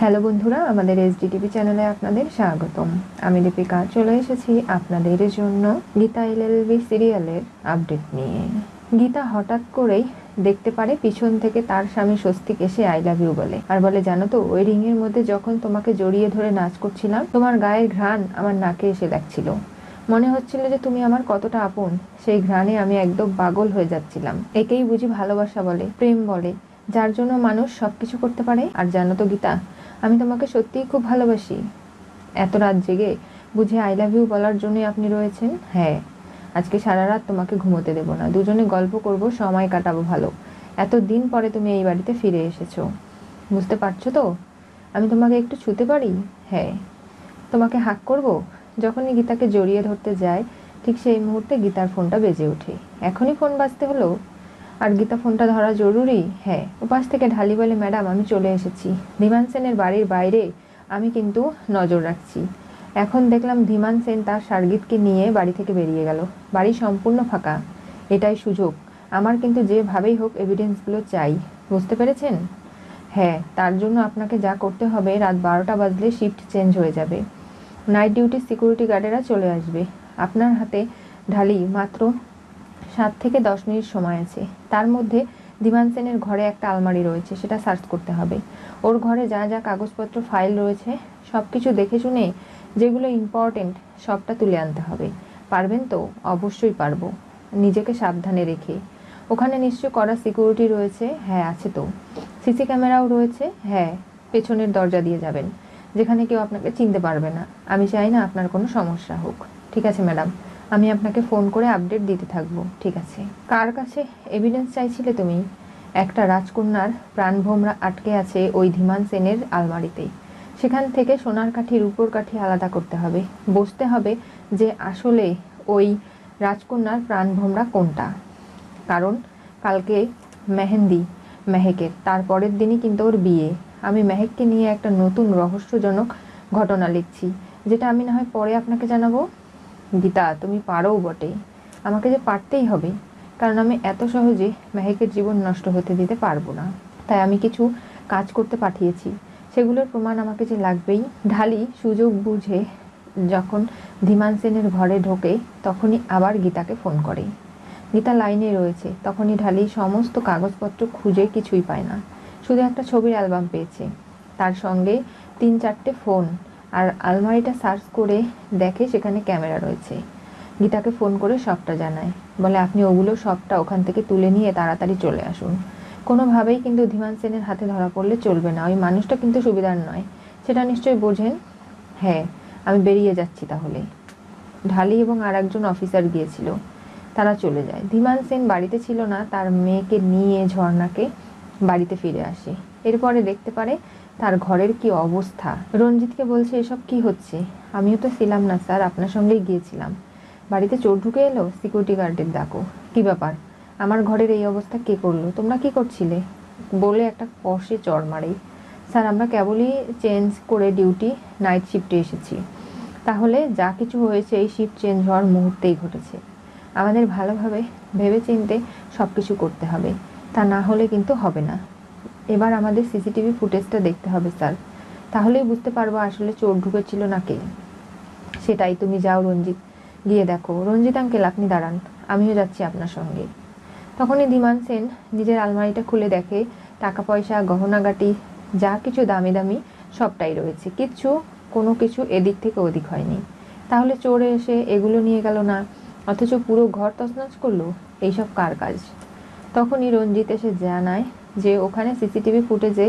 Hello বন্ধুরা, আমাদের SDTV চ্যানেলে আপনাদের স্বাগতম। আমি দীপিকা, চলে এসেছি আপনাদের জন্য গীতা এলএলবি সিরিয়ালের আপডেট নিয়ে। গীতা হঠাৎ করেই দেখতে পারে পিছন থেকে তার স্বামী স্বস্তিক এসে আই লাভ ইউ বলে। আর বলে, জানো তো, ওই রিং এর মধ্যে যখন তোমাকে জড়িয়ে ধরে নাচ করছিলাম, তোমার গায়ের ঘ্রাণ আমার নাকে এসে লাগছিল মনে হচ্ছিল যে তুমি আমার কতটা আপন। সেই ঘ্রাণে আমি একদম পাগল হয়ে যাচ্ছিলাম। একেই বুঝি ভালোবাসা বলে, প্রেম বলে, যার জন্য মানুষ সবকিছু করতে পারে। আর জানো তো গীতা আমি তোমাকে সত্যিই খুব ভালোবাসি। এত রাত জেগে বুঝে আই লাভ ইউ বলার জন্যই আপনি রয়েছেন? হ্যাঁ। আজকে সারা রাত তোমাকে ঘুমোতে দেবো না। দুজনে গল্প করব, সময় কাটাবো ভালো। এত দিন পরে তুমি এই বাড়িতে ফিরে এসেছ। বুঝতে পারছ তো? আমি তোমাকে একটু ছুতে পারি? হ্যাঁ। তোমাকে হাক করব? যখনই গীতাকে জড়িয়ে ধরতে যায়, ঠিক সেই মুহূর্তে গীতার ফোনটা বেজে ওঠে। এখনই ফোন বাজতে হলো? আর গীতা ফোনটা ধরা জরুরি? হ্যাঁ। উপাস থেকে ঢালি বলে, ম্যাডাম, আমি চলে এসেছি। ধীমান সেনের বাড়ির বাইরে আমি কিন্তু নজর রাখছি। এখন দেখলাম ধীমান সেন তার সার্গিতকে নিয়ে বাড়ি থেকে বেরিয়ে গেল। বাড়ি সম্পূর্ণ ফাঁকা। এটাই সুযোগ। আমার কিন্তু যেভাবেই হোক এভিডেন্সগুলো চাই। বুঝতে পেরেছেন? হ্যাঁ তার জন্য আপনাকে যা করতে হবে, রাত বারোটা বাজলে শিফট চেঞ্জ হয়ে যাবে। নাইট ডিউটির সিকিউরিটি গার্ডেরা চলে আসবে। আপনার হাতে ঢালি মাত্র সাত থেকে দশ মিনিট সময় আছে। তার মধ্যে দিমান সেনের ঘরে একটা আলমারি রয়েছে, সেটা সার্চ করতে হবে। ওর ঘরে যা যা কাগজপত্র, ফাইল রয়েছে সব কিছু দেখে শুনে যেগুলো ইম্পর্টেন্ট সবটা তুলে আনতে হবে। পারবেন তো? অবশ্যই পারব। নিজেকে সাবধানে রেখে। ওখানে নিশ্চয় করা সিকিউরিটি রয়েছে। হ্যাঁ আছে তো। সিসি ক্যামেরাও রয়েছে। হ্যাঁ পেছনের দরজা দিয়ে যাবেন। যেখানে কেউ আপনাকে চিনতে পারবে না। আমি চাই না আপনার কোনো সমস্যা হোক। ঠিক আছে, ম্যাডাম। আমি আপনাকে ফোন করে আপডেট দিতে থাকব, ঠিক আছে? কার কাছে? এভিডেন্স চাইছিলে তুমি? একটা রাজকন্যার প্রাণভোমরা আটকে আছে ওই ধীমান সেনের আলমারিতেই সেখান থেকে সোনার কাঠি রূপোর কাঠি আলাদা করতে হবে। বসতে হবে যে আসলে ওই রাজকন্যার প্রাণভোমরা কোনটা। কারণ কালকে মেহেন্দি, মেহেকের তারপরের দিনই কিন্তু ওর বিয়ে। আমি মেহেককে নিয়ে একটা নতুন রহস্যজনক ঘটনা লিখছি, যেটা আমি না হয় পরে আপনাকে জানাব? গীতা, তুমি পারোও বটে। আমাকে যে পারতেই হবে, কারণ আমি এত সহজে মেহেকের জীবন নষ্ট হতে দিতে পারব না। তাই আমি কিছু কাজ করতে পাঠিয়েছি। সেগুলোর প্রমাণ আমাকে যে লাগবেই। ঢালি সুযোগ বুঝে যখন ধীমান সেনের ঘরে ঢোকে, তখনই আবার গীতাকে ফোন করে। গীতা লাইনে রয়েছে, তখনই ঢালি সমস্ত কাগজপত্র খুঁজে কিছুই পায় না। শুধু একটা ছবির অ্যালবাম পেয়েছে। তার সঙ্গে তিন চারটে ফোন আর আলমারিটা সার্চ করে দেখে সেখানে ক্যামেরা রয়েছে। গীতাকে ফোন করে সবটা জানায়। বলে, আপনি ওগুলো সবটা ওখান থেকে তুলে নিয়ে তাড়াতাড়ি চলে আসুন। কোনোভাবেই কিন্তু ধীমান সেনের হাতে ধরা পড়লে চলবে না। ওই মানুষটা কিন্তু সুবিধার নয়। সেটা নিশ্চয়ই বোঝেন? হ্যাঁ আমি বেরিয়ে যাচ্ছি তাহলে। ঢালি এবং আর একজন অফিসার গিয়েছিল। তারা চলে যায়। ধীমান সেন বাড়িতে ছিল না। তার মেয়েকে নিয়ে ঝর্ণাকে বাড়িতে ফিরে আসে। এরপরে দেখতে পারে তার ঘরের কি অবস্থা? রঞ্জিতকে বলছে, এসব কি হচ্ছে? আমিও তো ছিলাম না, স্যার। আপনার সঙ্গেই গিয়েছিলাম। বাড়িতে চোর ঢুকে এলো? সিকিউরিটি গার্ডের ডাকো। কি ব্যাপার? আমার ঘরের এই অবস্থা কে করল? তোমরা কি করছিলে? বলে একটা কষে চড় মারে। স্যার, আমরা কেবলই চেঞ্জ করে ডিউটি, নাইট শিফটে এসেছি। তাহলে যা কিছু হয়েছে, এই শিফট চেঞ্জ হওয়ার মুহূর্তেই ঘটেছে। আমাদের ভালোভাবে ভেবে চিনতে সব কিছু করতে হবে। তা না হলে কিন্তু হবে না। এবার আমাদের সিসিটিভি ফুটেজটা দেখতে হবে, স্যার। তাহলেই বুঝতে পারব আসলে চোর ঢুকেছিল না কে সেটাই তুমি যাও, রঞ্জিত। গিয়ে দেখো। রঞ্জিত আঙ্কেল আপনি দাঁড়ান। আমিও যাচ্ছি আপনার সঙ্গে। তখনই ধীমান সেন নিজের আলমারিটা খুলে দেখে টাকা পয়সা গহনাগাটি, যা কিছু দামি দামি, সবটাই রয়েছে। কিচ্ছু, কোনো কিছু এদিক থেকে ওদিক হয়নি। তাহলে চোরে এসে এগুলো নিয়ে গেল না? অথচ পুরো ঘর তছনছ করল? এইসব কার কাজ? তখনই রঞ্জিত এসে জানায় যে ওখানে সিসিটিভি ফুটেজে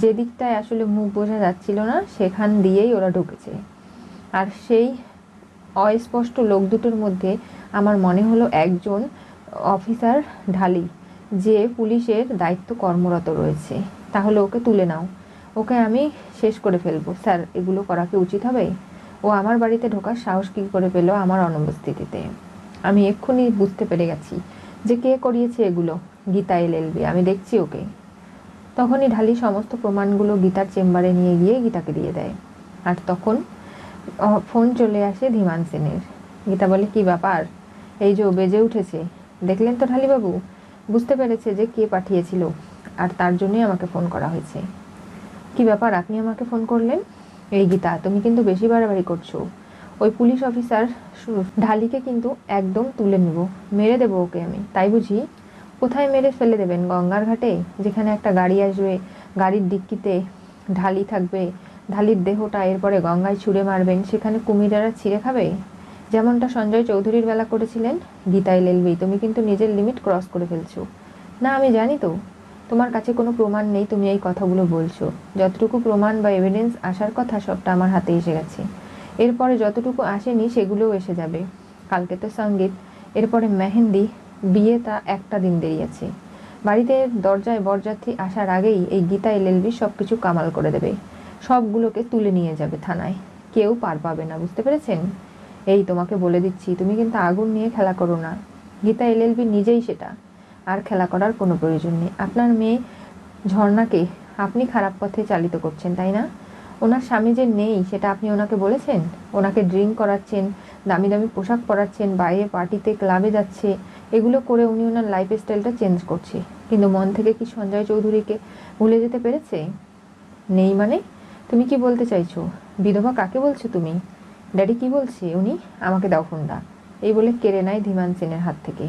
যে দিকটায় আসলে মুখ বোঝা যাচ্ছিল না, সেখান দিয়েই ওরা ঢুকেছে। আর সেই অস্পষ্ট লোক দুটোর মধ্যে আমার মনে হলো একজন অফিসার ঢালি, যে পুলিশের দায়িত্ব কর্মরত রয়েছে। তাহলে ওকে তুলে নাও। ওকে আমি শেষ করে ফেলব। স্যার, এগুলো করা কি উচিত হবে? ও আমার বাড়িতে ঢোকার সাহস কী করে পেল আমার অনুপস্থিতিতে আমি এক্ষুনি বুঝতে পেরে গেছি। যে কে করিয়েছে এগুলো? গীতা এলএলবি আমি দেখছি ওকে তখনই ঢালি সমস্ত প্রমাণগুলো গীতার চেম্বারে নিয়ে গিয়ে গীতাকে দিয়ে দেয়। আর তখন ফোন চলে আসে ধীমান সেনের। গীতা বলে, কি ব্যাপার? এই যে বেজে উঠেছে। দেখলেন তো ঢালিবাবু? বুঝতে পেরেছে যে কে পাঠিয়েছিল। আর তার জন্যই আমাকে ফোন করা হয়েছে। কি ব্যাপার? আপনি আমাকে ফোন করলেন? এই গীতা, তুমি কিন্তু বেশি বাড়াবাড়ি করছ। ওই পুলিশ অফিসার ঢালিকে কিন্তু একদম তুলে নেব, মেরে দেবো ওকে আমি। তাই বুঝি? কোথায় মেরে ফেলে দেবেন? গঙ্গার ঘাটে? যেখানে একটা গাড়ি আসবে, গাড়ির ডিক্কিতে ঢালি থাকবে, ঢালির দেহটা এরপরে গঙ্গায় ছুঁড়ে মারবেন, সেখানে কুমিরারা ছিঁড়ে খাবে? যেমনটা সঞ্জয় চৌধুরীর বেলা করেছিলেন গীতাই লেলবি তুমি কিন্তু নিজের লিমিট ক্রস করে ফেলছো। না, আমি জানি তো। তোমার কাছে কোনো প্রমাণ নেই, তুমি এই কথাগুলো বলছো। যতটুকু প্রমাণ বা এভিডেন্স আসার কথা, সবটা আমার হাতে এসে গেছে। এরপরে যতটুকু আসেনি সেগুলোও এসে যাবে। কালকে তো সংগীত। এরপরে মেহেন্দি, বিয়ে তা একটা দিন দেরি আছে। বাড়িতে দরজায় বরযাত্রী আসার আগেই এই গীতা এলএলবি সব কিছু কামাল করে দেবে। সবগুলোকে তুলে নিয়ে যাবে থানায়। কেউ পার পাবে না, বুঝতে পেরেছেন? এই তোমাকে বলে দিচ্ছি, তুমি কিন্তু আগুন নিয়ে খেলা করো না। গীতা এলএলবি নিজেই সেটা। আর খেলা করার কোনো প্রয়োজন নেই। আপনার মেয়ে ঝর্ণাকে আপনি খারাপ পথে চালিত করছেন, তাই না? ওনার স্বামী যে নেই, সেটা আপনি ওনাকে বলেছেন? ওনাকে ড্রিঙ্ক করাচ্ছেন দামি দামি পোশাক পরাচ্ছেন, বাইরে পার্টিতে, ক্লাবে যাচ্ছে, এগুলো করে উনি ওনার লাইফ স্টাইলটা চেঞ্জ করছে। কিন্তু মন থেকে কি সঞ্জয় চৌধুরীকে ভুলে যেতে পেরেছে? নেই মানে? তুমি কি বলতে চাইছো? বিধবা কাকে বলছো তুমি? ড্যাডি কি বলছে উনি? আমাকে দাও ফোনটা। এই বলে কেড়ে নেয় ধীমান সেনের হাত থেকে।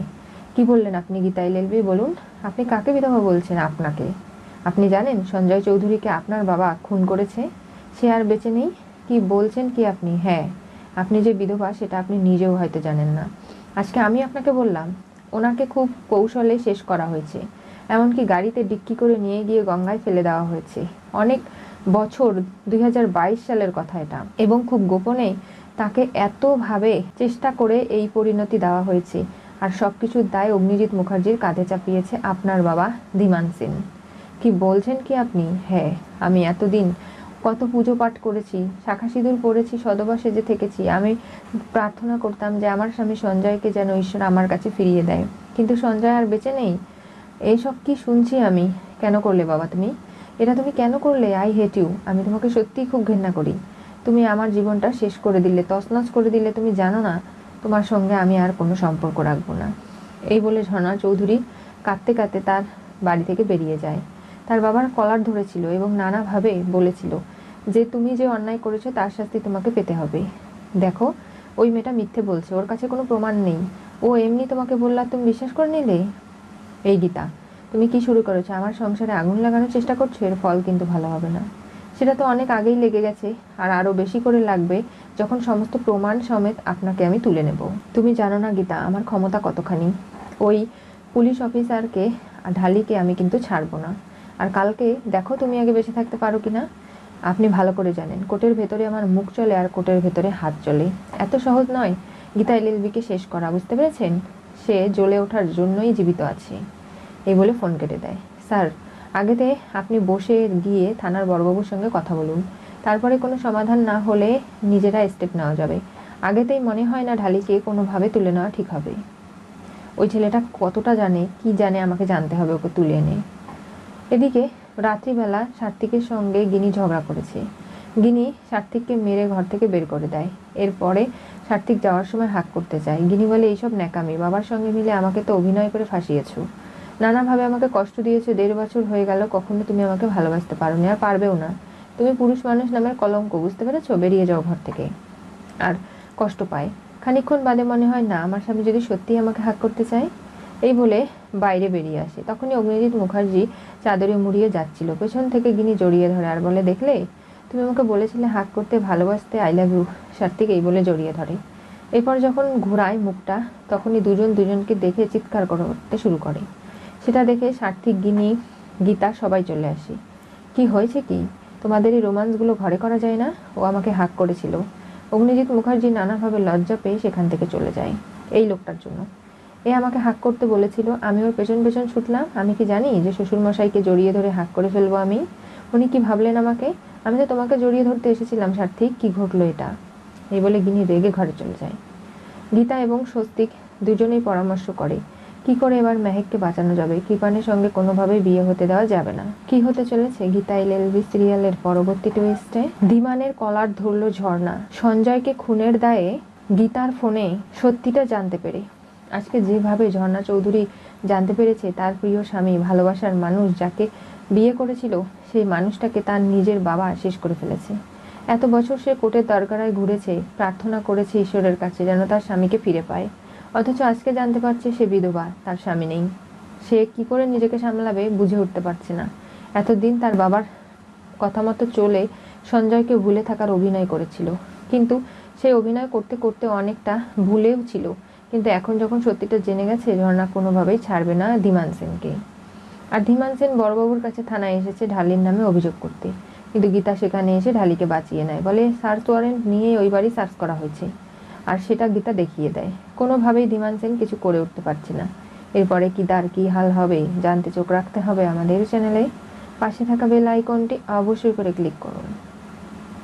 কি বললেন আপনি গীতাই লেলবি বলুন, আপনি কাকে বিধবা বলছেন আপনাকে? আপনি জানেন সঞ্জয় চৌধুরীকে আপনার বাবা খুন করেছে? সে আর বেঁচে নেই। কি বলছেন কি আপনি? হ্যাঁ আপনি যে বিধবা, সেটা আপনি নিজেও হয়তো জানেন না। আজকে আমি আপনাকে বললাম, ওনাকে খুব কৌশলে শেষ করা হয়েছে। এমনকি গাড়িতে ডিক্কি করে নিয়ে গিয়ে গঙ্গায় ফেলে দেওয়া হয়েছে। অনেক বছর, দুই হাজার বাইশ সালের কথা এটা। এবং খুব গোপনে তাকে এতভাবে চেষ্টা করে এই পরিণতি দেওয়া হয়েছে। আর সব কিছুর দায় অগ্নিজিৎ মুখার্জির কাঁধে চাপিয়েছে আপনার বাবা, ধীমান সিং কি বলছেন কি আপনি? হ্যাঁ আমি এতদিন কত পুজো পাঠ করেছি, শাখা সিঁদুর পড়েছি, সদবা সেজে থেকেছি। আমি প্রার্থনা করতাম যে আমার স্বামী সঞ্জয়কে যেন ঈশ্বর আমার কাছে ফিরিয়ে দেয়। কিন্তু সঞ্জয় আর বেঁচে নেই। এইসব কি শুনছি আমি? কেন করলে বাবা তুমি? এটা তুমি কেন করলে? I hate you. আমি তোমাকে সত্যিই খুব ঘৃণা করি। তুমি আমার জীবনটা শেষ করে দিলে, তছনছ করে দিলে তুমি জানো না, তোমার সঙ্গে আমি আর কোনো সম্পর্ক রাখব না। এই বলে ঝর্ণা চৌধুরী কাঁদতে কাঁদতে তার বাড়ি থেকে বেরিয়ে যায়। তার বাবার কলার ধরেছিল এবং নানাভাবে বলেছিল যে তুমি যে অন্যায় করেছ তার শাস্তি তোমাকে পেতে হবে। দেখো, ওই মেয়েটা মিথ্যে বলছে, ওর কাছে কোনো প্রমাণ নেই। ও এমনি তোমাকে বললা তুমি বিশ্বাস করে নিলে? এই গীতা, তুমি কি শুরু করেছ? আমার সংসারে আগুন লাগানোর চেষ্টা করছ? এর ফল কিন্তু ভালো হবে না। সেটা তো অনেক আগেই লেগে গেছে, আর আরও বেশি করে লাগবে যখন সমস্ত প্রমাণ সমেত আপনাকে আমি তুলে নেব। তুমি জানো না গীতা, আমার ক্ষমতা কতখানি? ওই পুলিশ অফিসারকে, ঢালিকে আমি কিন্তু ছাড়বো না। আর কালকে দেখো তুমি আগে বেঁচে থাকতে পারো কি না আপনি ভালো করে জানেন কোর্টের ভেতরে আমার মুখ চলে আর কোটের ভেতরে হাত চলে। এত সহজ নয়, গীতা এলএলবিকে শেষ করা, বুঝতে পেরেছেন? সে জ্বলে ওঠার জন্যই জীবিত আছে। এই বলে ফোন কেটে দেয়। স্যার, আগেতে আপনি বসে গিয়ে থানার বড়বাবুর সঙ্গে কথা বলুন। তারপরে কোনো সমাধান না হলে নিজেরা স্টেপ নেওয়া যাবে। আগেতেই মনে হয় না ঢালিকে কোনোভাবে তুলে নেওয়া ঠিক হবে। ওই ছেলেটা কতটা জানে, কি জানে আমাকে জানতে হবে ওকে তুলে এনে। এদিকে রাত্রিবেলা সার্থিকের সঙ্গে গিনি ঝগড়া করেছে। গিনি সার্থিককে মেরে ঘর থেকে বের করে দেয়। এরপরে সার্থিক যাওয়ার সময় হাক করতে চায়। গিনি বলে, এইসব ন্যাকামি, বাবার সঙ্গে মিলে আমাকে তো অভিনয় করে ফাঁসিয়েছো। নানাভাবে আমাকে কষ্ট দিয়েছ, দেড় বছর হয়ে গেল, কখনো তুমি আমাকে ভালোবাসতে পারোনি, আর পারবেও না। তুমি পুরুষ মানুষ নামের কলঙ্ক, বুঝতে পেরেছ? বেরিয়ে যাও ঘর থেকে। আর কষ্ট পায়। খানিকক্ষণ বাদে মনে হয়, না, আমার স্বামী যদি সত্যিই আমাকে হাক করতে চায়? এই বলে বাইরে বেরিয়ে আসে। তখনই অগ্নিজিৎ মুখার্জি চাদরে মুড়িয়ে যাচ্ছিল। পেছন থেকে গিনি জড়িয়ে ধরে আর বলে, দেখলে? তুমি আমাকে বলেছিলে হাক করতে ভালোবাসতে আই লাভ ইউ সার্থিক এই বলে জড়িয়ে ধরে। এরপর যখন ঘোরায় মুখটা, তখনই দুজন দুজনকে দেখে চিৎকার করতে শুরু করে। সেটা দেখে সার্থিক গিনি, গীতা সবাই চলে আসে। কি হয়েছে কি? তোমাদের এই রোমান্সগুলো ঘরে করা যায় না? ও আমাকে হাক করেছিল। অগ্নিজিৎ মুখার্জি নানাভাবে লজ্জা পেয়ে সেখান থেকে চলে যায়। এই লোকটার জন্য। এ আমাকে হাক করতে বলেছিল, আমি ওর পেছন পেছন ছুটলাম, আমি কি জানি যে শ্বশুরমশাইকে জড়িয়ে ধরে হাক করে ফেলব আমি? উনি কি ভাবলেন আমাকে? আমি তো তোমাকে জড়িয়ে ধরতে এসেছিলাম সার্থিক কি ঘটলো এটা? এই বলে গিনি রেগে ঘরে চলে যায়। গীতা এবং স্বস্তিক দুজনেই পরামর্শ করে, কি করে এবার মেহেককে বাঁচানো যাবে? কৃপানের সঙ্গে কোনোভাবেই বিয়ে হতে দেওয়া যাবে না। কি হতে চলেছে? গীতা এলএলবি সিরিয়ালের পরবর্তী টুইস্টে ধীমানের কলার ধরল ঝর্ণা। সঞ্জয়কে খুনের দায়ে গীতার ফোনে সত্যিটা জানতে পেরে। আজকে যেভাবে ঝর্ণা চৌধুরী জানতে পেরেছে, তার প্রিয় স্বামী ভালোবাসার মানুষ যাকে বিয়ে করেছিল, সেই মানুষটাকে তার নিজের বাবা শেষ করে ফেলেছে। এত বছর সে কোর্টের দরকারায় ঘুরেছে, প্রার্থনা করেছে ঈশ্বরের কাছে যেন তার স্বামীকে ফিরে পায়। অথচ আজকে জানতে পারছে সে বিধবা, তার স্বামী নেই। সে কি করে নিজেকে সামলাবে বুঝে উঠতে পারছে না। এতদিন তার বাবার কথা মতো চলে সঞ্জয়কে ভুলে থাকার অভিনয় করেছিল। কিন্তু সেই অভিনয় করতে করতে অনেকটা ভুলেও ছিল। কিন্তু এখন যখন সত্যিটা জেনে গেছে ঝর্ণা কোনোভাবেই ছাড়বে না ধীমান সেনকে আর ধীমান সেন বড়বাবুর কাছে থানায় এসেছে ঢালির নামে অভিযোগ করতে। কিন্তু গীতা সেখানে এসে ঢালিকে বাঁচিয়ে নেয়। বলে, সার্চ ওয়ারেন্ট নিয়ে ওই বাড়ি সার্চ করা হয়েছে। আর সেটা গীতা দেখিয়ে দেয়। কোনোভাবেই ধীমান সেন কিছু করে উঠতে পারছে না। এরপরে কি তার কি হাল হবে, জানতে চোখ রাখতে হবে আমাদের চ্যানেলে। পাশে থাকা বেল আইকনটি অবশ্যই করে ক্লিক করুন।